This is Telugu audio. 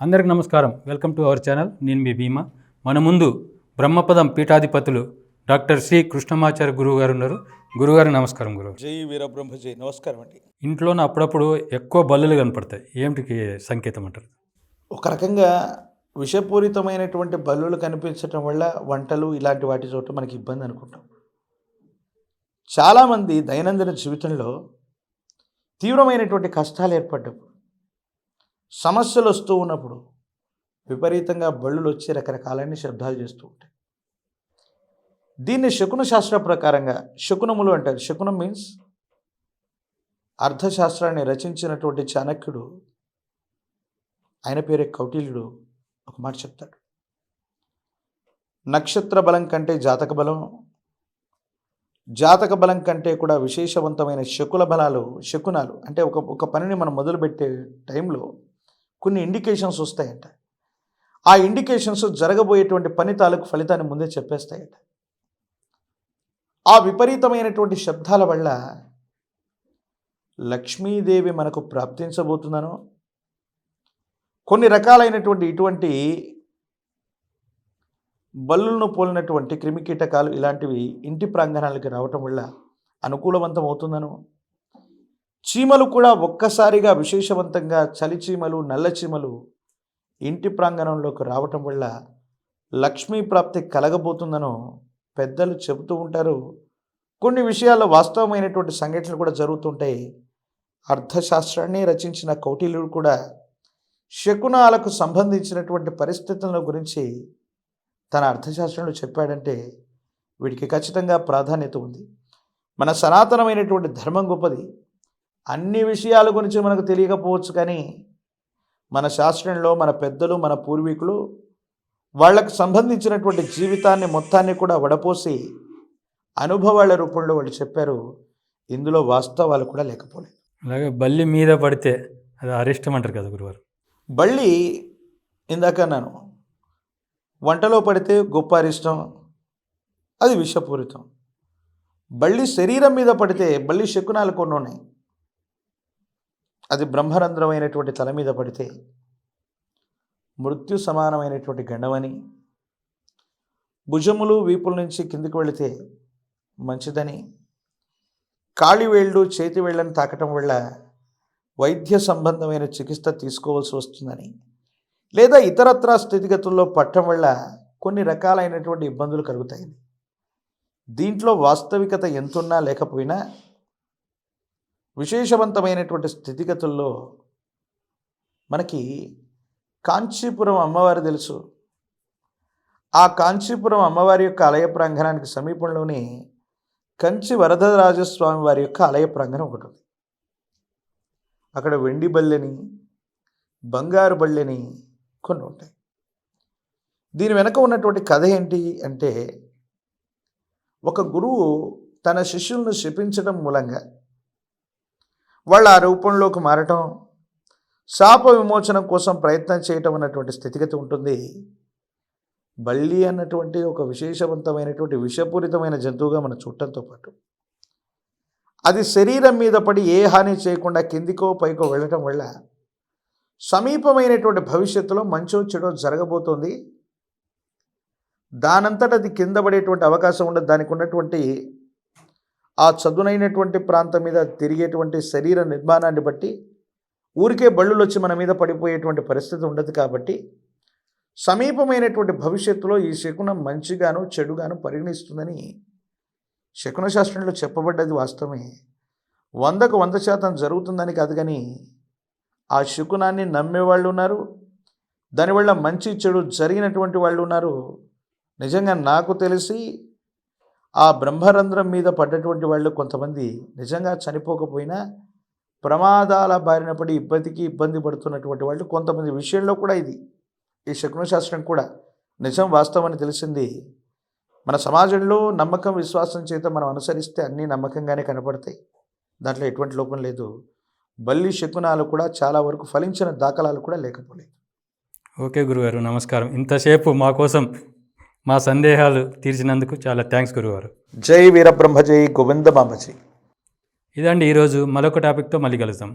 అందరికి నమస్కారం. Welcome to our channel. నేను మీ భీమా. మన ముందు బ్రహ్మపదం పీఠాధిపతులు డాక్టర్ శ్రీ కృష్ణమాచార్య గురువు గారు ఉన్నారు. గురుగారు నమస్కారం గురువు. జై వీరబ్రహ్మ జై. నమస్కారం అండి. ఇంట్లోనే అప్పుడప్పుడు ఎక్కువ బల్లులు కనపడతాయి. ఏమిటికి సంకేతం అంటారు? ఒక రకంగా విషపూరితమైనటువంటి బల్లులు కనిపించటం వల్ల వంటలు ఇలాంటి వాటి చోట మనకి ఇబ్బంది అనుకుంటాం. చాలామంది దైనందిన జీవితంలో తీవ్రమైనటువంటి కష్టాలు ఏర్పడ్డప్పుడు సమస్యలు వస్తూ ఉన్నప్పుడు విపరీతంగా బళ్ళులు వచ్చి రకరకాలైన శబ్దాలు చేస్తూ ఉంటాయి. దీన్ని శకున శాస్త్ర ప్రకారంగా శకునములు అంటారు. శకునం మీన్స్ అర్థశాస్త్రాన్ని రచించినటువంటి చాణక్యుడు ఆయన పేరే కౌటిల్యుడు ఒక మాట చెప్తాడు. నక్షత్ర బలం కంటే జాతక బలం జాతక బలం కంటే కూడా విశేషవంతమైన శకుల బలాలు శకునాలు అంటే ఒక ఒక పనిని మనం మొదలుపెట్టే టైంలో కొన్ని ఇండికేషన్స్ వస్తాయంట. ఆ ఇండికేషన్స్ జరగబోయేటువంటి పని తాలూకు ఫలితాన్ని ముందే చెప్పేస్తాయట. ఆ విపరీతమైనటువంటి శబ్దాల వల్ల లక్ష్మీదేవి మనకు ప్రాప్తించబోతుందనో కొన్ని రకాలైనటువంటి ఇటువంటి బల్లులను పోలినటువంటి క్రిమికీటకాలు ఇలాంటివి ఇంటి ప్రాంగణాలకి రావటం వల్ల అనుకూలవంతం అవుతుందను చీమలు కూడా ఒక్కసారిగా విశేషవంతంగా చలి చీమలు నల్ల చీమలు ఇంటి ప్రాంగణంలోకి రావటం వల్ల లక్ష్మీ ప్రాప్తి కలగబోతుందనో పెద్దలు చెబుతూ ఉంటారు. కొన్ని విషయాల్లో వాస్తవమైనటువంటి సంఘటనలు కూడా జరుగుతుంటాయి అర్థశాస్త్రాన్ని రచించిన కౌటిల్యుడు కూడా శకునాలకు సంబంధించినటువంటి పరిస్థితుల గురించి తన అర్థశాస్త్రంలో చెప్పాడంటే వీడికి ఖచ్చితంగా ప్రాధాన్యత ఉంది. మన సనాతనమైనటువంటి ధర్మం గొప్పది. అన్ని విషయాల గురించి మనకు తెలియకపోవచ్చు కానీ మన శాస్త్రంలో మన పెద్దలు మన పూర్వీకులు వాళ్ళకు సంబంధించినటువంటి జీవితాన్ని మొత్తాన్ని కూడా వడపోసి అనుభవాల రూపంలో వాళ్ళు చెప్పారు. ఇందులో వాస్తవాలు కూడా లేకపోలేదు. అలాగే బల్లి మీద పడితే అది అరిష్టం అంటారు కదా గురువారు. బళ్ళి ఇందాక అన్నాను వంటలో పడితే గొప్ప అరిష్టం అది విషపూరితం. బళ్ళి శరీరం మీద పడితే బళ్ళి శకునాలు కొన్ని ఉన్నాయి. అది బ్రహ్మరంధ్రమైనటువంటి తల మీద పడితే మృత్యు సమానమైనటువంటి గండమని భుజములు వీపుల నుంచి కిందికి వెళితే మంచిదని కాళి వేళ్ళు చేతి వేళ్ళని తాకటం వల్ల వైద్య సంబంధమైన చికిత్స తీసుకోవాల్సి వస్తుందని లేదా ఇతరత్ర స్థితిగతుల్లో పట్టడం వల్ల కొన్ని రకాలైనటువంటి ఇబ్బందులు కలుగుతాయి. దీంట్లో వాస్తవికత ఎంతున్నా లేకపోయినా విశేషవంతమైనటువంటి స్థితిగతుల్లో మనకి కాంచీపురం అమ్మవారు తెలుసు. ఆ కాంచీపురం అమ్మవారి యొక్క ఆలయ ప్రాంగణానికి సమీపంలోనే కంచి వరదరాజస్వామి వారి యొక్క ఆలయ ప్రాంగణం ఒకటి ఉంది అక్కడ వెండి బల్లెని బంగారు బళ్ళెని కొన్ని ఉంటాయి. దీని వెనక ఉన్నటువంటి కథ ఏంటి అంటే ఒక గురువు తన శిష్యులను శపించడం మూలంగా వాళ్ళు ఆ రూపంలోకి మారటం శాప విమోచనం కోసం ప్రయత్నం చేయటం అన్నటువంటి స్థితిగతి ఉంటుంది. బల్లి అన్నటువంటి ఒక విశేషవంతమైనటువంటి విషపూరితమైన జంతువుగా మనం చూడటంతో పాటు అది శరీరం మీద పడి ఏ హాని చేయకుండా కిందికో పైకో వెళ్ళటం వల్ల సమీపమైనటువంటి భవిష్యత్తులో మంచో చెడో జరగబోతోంది. దానంతట అది కింద పడేటువంటి అవకాశం ఉండదు. దానికి ఉన్నటువంటి ఆ చదునైనటువంటి ప్రాంతం మీద తిరిగేటువంటి శరీర నిర్మాణాన్ని బట్టి ఊరికే బళ్ళులు వచ్చి మన మీద పడిపోయేటువంటి పరిస్థితి ఉండదు కాబట్టి సమీపమైనటువంటి భవిష్యత్తులో ఈ శకునం మంచిగాను చెడుగాను పరిగణిస్తుందని శకున శాస్త్రంలో చెప్పబడ్డది వాస్తవమే. వందకు వంద శాతం జరుగుతుందని కాదు కానీ ఆ శకునాన్ని నమ్మేవాళ్ళు ఉన్నారు. దానివల్ల మంచి చెడు జరిగినటువంటి వాళ్ళు ఉన్నారు. నిజంగా నాకు తెలిసి ఆ బ్రహ్మరంధ్రం మీద పడ్డటువంటి వాళ్ళు కొంతమంది నిజంగా చనిపోకపోయినా ప్రమాదాల బారిన పడి ఇబ్బందికి ఇబ్బంది పడుతున్నటువంటి వాళ్ళు కొంతమంది విషయంలో కూడా ఇది. ఈ శకునశాస్త్రం కూడా నిజం వాస్తవం అని తెలిసింది. మన సమాజంలో నమ్మకం విశ్వాసం చేత మనం అనుసరిస్తే అన్నీ నమ్మకంగానే కనపడతాయి. దాంట్లో ఎటువంటి లోపం లేదు. బల్లి శకునాలు కూడా చాలా వరకు ఫలించిన దాఖలాలు కూడా లేకపోలేదు. ఓకే గురుగారు నమస్కారం. ఇంతసేపు మా కోసం మా సందేహాలు తీర్చినందుకు చాలా థ్యాంక్స్ గురుగారు జై వీరబ్రహ్మ జై గోవింద మామజీ ఇదండి ఈరోజు మరొక టాపిక్తో మళ్ళీ కలుద్దాం.